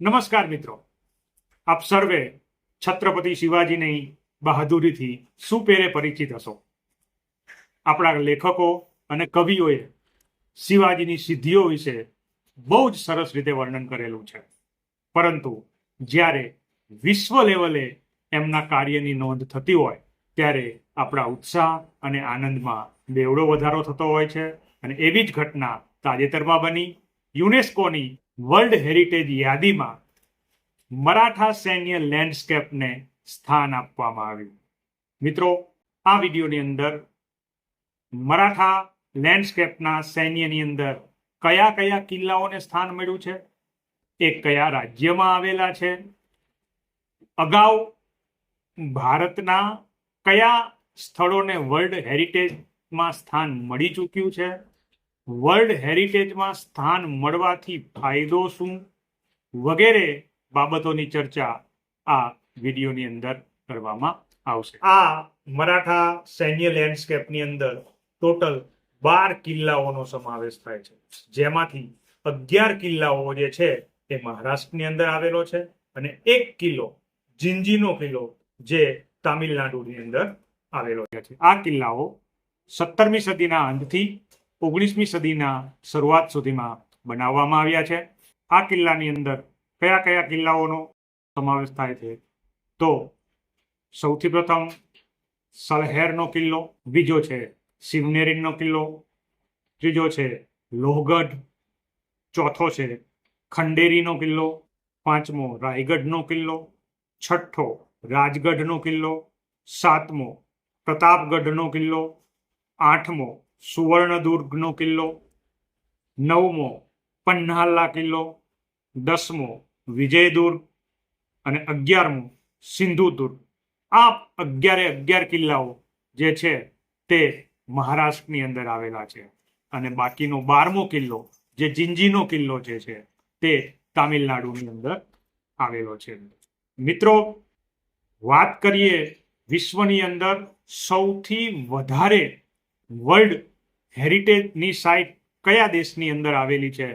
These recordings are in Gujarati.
નમસ્કાર મિત્રો. આપ સર્વે છત્રપતિ શિવાજીની બહાદુરીથી સુપેરે પરિચિત હશો? આપણા લેખકો અને કવિઓએ શિવાજીની સિદ્ધિઓ વિશે બહુ જ સરસ રીતે વર્ણન કરેલું છે. પરંતુ જ્યારે વિશ્વ લેવલે એમના કાર્યની નોંધ થતી હોય, ત્યારે આપણા ઉત્સાહ અને આનંદમાં બેવડો વધારો થતો હોય છે અને એવી જ ઘટના તાજેતરમાં બની. યુનેસ્કોની વર્લ્ડ હેરિટેજ યાદીમાં મરાઠા સૈન્ય લેન્ડસ્કેપને સ્થાન આપવામાં આવ્યું. મિત્રો, આ વિડીયોની અંદર મરાઠા લેન્ડસ્કેપના સૈન્યની અંદર કયા કયા કિલ્લાઓને સ્થાન મળ્યું છે, એ કયા રાજ્યમાં આવેલા છે, અગાઉ ભારતના કયા સ્થળોને વર્લ્ડ હેરિટેજમાં સ્થાન મળી ચૂક્યું છે વર્લ્ડ હેરિટેજમાં સ્થાન મળવાથી ફાયદો શું? વગેરે બાબતોની ચર્ચા આ વિડીયોની અંદર કરવામાં આવશે. આ મરાઠા સૈન્ય લેન્ડસ્કેપની અંદર ટોટલ બાર કિલ્લાઓનો સમાવેશ થાય છે. જેમાંથી અગિયાર કિલ્લાઓ જે છે એ મહારાષ્ટ્રની અંદર આવેલો છે અને એક કિલ્લો જિંજીનો કિલ્લો જે તામિલનાડુની અંદર આવેલો છે. આ કિલ્લાઓ સત્તરમી સદીના અંતથી ઓગણીસમી સદીના શરૂઆત સુધીમાં બનાવવામાં આવ્યા છે. આ કિલ્લાની અંદર કયા કયા કિલ્લાઓનો સમાવેશ થાય છે? તો સૌથી પ્રથમ સલહેરનો કિલ્લો, બીજો છે શિવનેરીનો કિલ્લો, ત્રીજો છે લોહગઢ, ચોથો છે ખંડેરીનો કિલ્લો, પાંચમો રાયગઢનો કિલ્લો, છઠ્ઠો રાજગઢનો કિલ્લો, સાતમો પ્રતાપગઢનો કિલ્લો, આઠમો સુવર્ણદુર્ગનો કિલ્લો, નવમો પન્હાલા કિલ્લો, દસમો વિજયદુર્ગ અને અગિયારમો સિંધુદુર્ગ. આ અગિયારે અગિયાર કિલ્લાઓ જે છે તે મહારાષ્ટ્રની અંદર આવેલા છે અને બાકીનો બારમો કિલ્લો, જે જિંજીનો કિલ્લો જે છે તે તામિલનાડુની અંદર આવેલો છે. મિત્રો, વાત કરીએ વિશ્વની અંદર સૌથી વધારે વર્લ્ડ હેરિટેજની સાઇટ કયા દેશની અંદર આવેલી છે?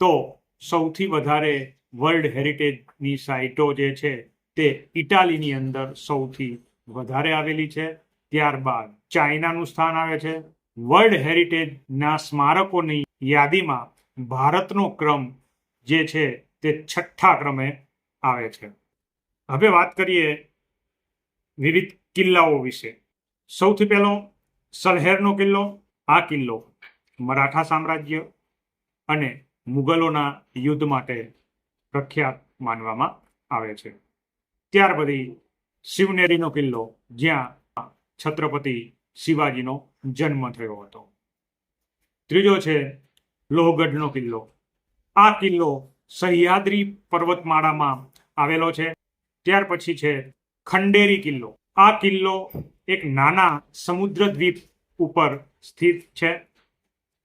તો સૌથી વધારે વર્લ્ડ હેરિટેજની સાઇટો જે છે તે ઇટાલીની અંદર સૌથી વધારે આવેલી છે. ત્યારબાદ ચાઇનાનું સ્થાન આવે છે. વર્લ્ડ હેરિટેજના સ્મારકોની યાદીમાં ભારતનો ક્રમ જે છે તે છઠ્ઠા ક્રમે આવે છે. હવે વાત કરીએ વિવિધ કિલ્લાઓ વિશે. સૌથી પહેલો સલહેરનો કિલ્લો, આ કિલ્લો મરાઠા સામ્રાજ્ય અને મુગલોના યુદ્ધ માટે પ્રખ્યાત માનવામાં આવે છે. ત્યાર પછી શિવનેરીનો કિલ્લો, જ્યાં છત્રપતિ શિવાજીનો જન્મ થયો હતો. ત્રીજો છે લોહગઢનો કિલ્લો. આ કિલ્લો સહ્યાદ્રી પર્વતમાળામાં આવેલો છે. ત્યાર પછી છે ખંડેરી કિલ્લો. આ કિલ્લો એક નાના સમુદ્ર દ્વીપ ઉપર સ્થિત છે.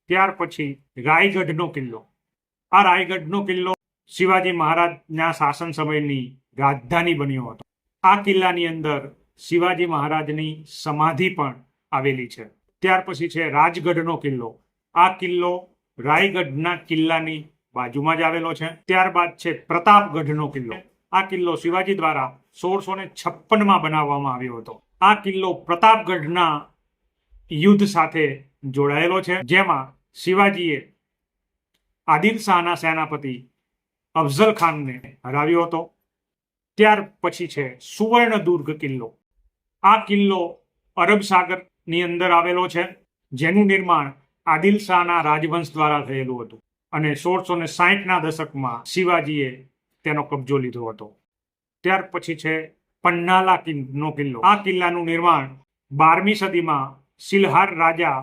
ત્યાર પછી રાયગઢનો કિલ્લો. આ રાયગઢનો કિલ્લો શિવાજી મહારાજના શાસન સમયની રાજધાની બન્યો હતો. આ કિલ્લાની અંદર શિવાજી મહારાજની સમાધિ પણ આવેલી છે. ત્યાર પછી છે રાજગઢનો કિલ્લો. આ કિલ્લો રાયગઢના કિલ્લાની બાજુમાં જ આવેલો છે. ત્યારબાદ છે પ્રતાપગઢનો કિલ્લો. આ કિલ્લો શિવાજી દ્વારા સોળસો ને છપ્પનમાં બનાવવામાં આવ્યો હતો. આ કિલ્લો પ્રતાપગઢના યુદ્ધ સાથે જોડાયેલો છે. જેમાં શિવાજીએ આદિલ શાહના સેનાપતિ અફઝલ ખાનને હરાવ્યો હતો. ત્યાર પછી છે સુવર્ણદુર્ગ કિલ્લો. આ કિલ્લો અરબ સાગરની અંદર આવેલો છે, જેનું નિર્માણ આદિલ શાહના રાજવંશ દ્વારા થયેલું હતું અને સોળસો ને સાહીઠના દશકમાં શિવાજીએ તેનો કબજો લીધો હતો. ત્યાર પછી છે પન્નાલા નો કિલ્લો. આ કિલ્લાનું નિર્માણ બારમી સદીમાં સિલહાર રાજા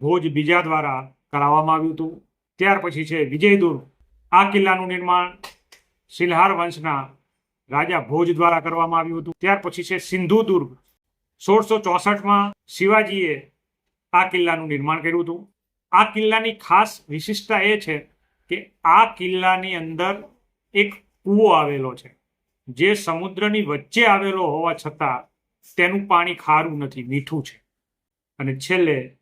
ભોજ બીજા દ્વારા કરાવવામાં આવ્યું હતું. ત્યાર પછી છે વિજયદુર્ગ આ કિલ્લાનું નિર્માણ સિલહાર વંશના રાજા ભોજ દ્વારા કરવામાં આવ્યું હતું. ત્યાર પછી છે સિંધુદુર્ગ. સોળસો ચોસઠમાં શિવાજીએ આ કિલ્લાનું નિર્માણ કર્યું હતું. આ કિલ્લાની ખાસ વિશિષ્ટતા એ છે કે આ કિલ્લાની અંદર એક કૂવો આવેલો છે. જે સમુદ્રની વચ્ચે આવેલો હોવા છતાં તેનું પાણી ખારું નથી, મીઠું છે. અને છેલ્લે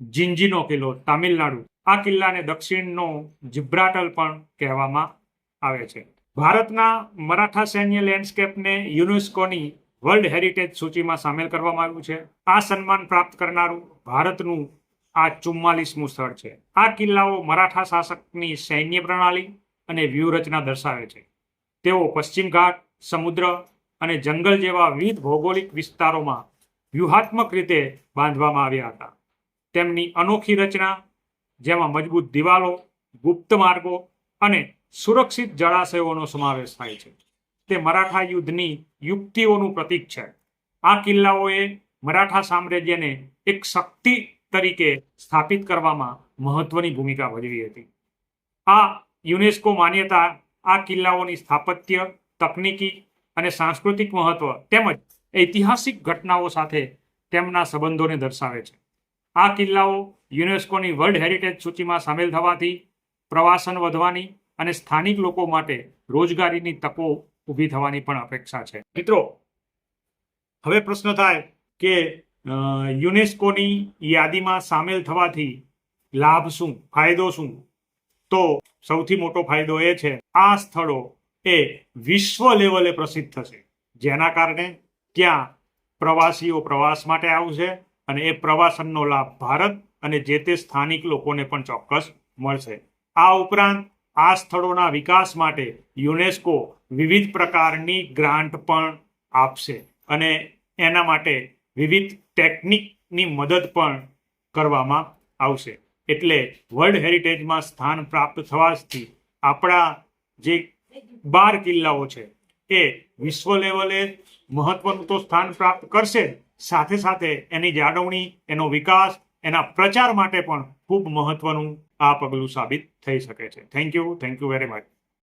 જિંજીનો કિલ્લો, તામિલનાડુ. આ કિલ્લાને દક્ષિણનો જિબ્રાટલ પણ કહેવામાં આવે છે. ભારતના મરાઠા સૈન્ય લેન્ડસ્કેપને યુનેસ્કોની વર્લ્ડ હેરિટેજ સૂચિમાં સામેલ કરવામાં આવ્યું છે. આ સન્માન પ્રાપ્ત કરનારું ભારતનું આ ચુમ્માલીસમું સ્થળ છે. આ કિલ્લાઓ મરાઠા શાસકની સૈન્ય પ્રણાલી અને વ્યૂહરચના દર્શાવે છે. તેઓ પશ્ચિમ ઘાટ, સમુદ્ર અને જંગલ જેવા વિવિધ ભૌગોલિક વિસ્તારોમાં વ્યૂહાત્મક રીતે બાંધવામાં આવ્યા હતા. તેમની અનોખી રચના, જેમાં મજબૂત દિવાલો, ગુપ્ત માર્ગો અને સુરક્ષિત જળાશયોનો સમાવેશ થાય છે. તે મરાઠા યુદ્ધની યુક્તિઓનું પ્રતીક છે. આ કિલ્લાઓએ મરાઠા સામ્રાજ્યને એક શક્તિ તરીકે સ્થાપિત કરવામાં મહત્વની ભૂમિકા ભજવી હતી. આ યુનેસ્કો માન્યતા આ કિલ્લાઓની સ્થાપત્ય, તકનીકી અને સાંસ્કૃતિક મહત્વ તેમજ ઐતિહાસિક ઘટનાઓ સાથે તેમના સંબંધોને દર્શાવે છે. આ કિલ્લાઓ યુનેસ્કોની વર્લ્ડ હેરિટેજ સૂચિમાં સામેલ થવાથી પ્રવાસન વધવાની અને સ્થાનિક લોકો માટે રોજગારીની તકો ઊભી થવાની પણ અપેક્ષા છે. મિત્રો, હવે પ્રશ્ન થાય કે યુનેસ્કોની યાદીમાં સામેલ થવાથી લાભ શું, ફાયદો શું? તો સૌથી મોટો ફાયદો એ છે, આ સ્થળો એ વિશ્વ લેવલે પ્રસિદ્ધ થશે જેના કારણે ત્યાં પ્રવાસીઓ પ્રવાસ માટે આવશે અને એ પ્રવાસનનો લાભ ભારત અને જે તે સ્થાનિક લોકોને પણ ચોક્કસ મળશે. આ ઉપરાંત આ સ્થળોના વિકાસ માટે યુનેસ્કો વિવિધ પ્રકારની ગ્રાન્ટ પણ આપશે અને એના માટે વિવિધ ટેકનિકની મદદ પણ કરવામાં આવશે. એટલે વર્લ્ડ હેરિટેજમાં સ્થાન પ્રાપ્ત થવાથી આપણા જે બાર કિલ્લાઓ છે, એ વિશ્વ લેવલે મહત્વનું તો સ્થાન પ્રાપ્ત કરશે. સાથે સાથે એની જાળવણી, એનો વિકાસ, એના પ્રચાર માટે પણ ખૂબ મહત્વનું આ પગલું સાબિત થઈ શકે છે. Thank you thank you very much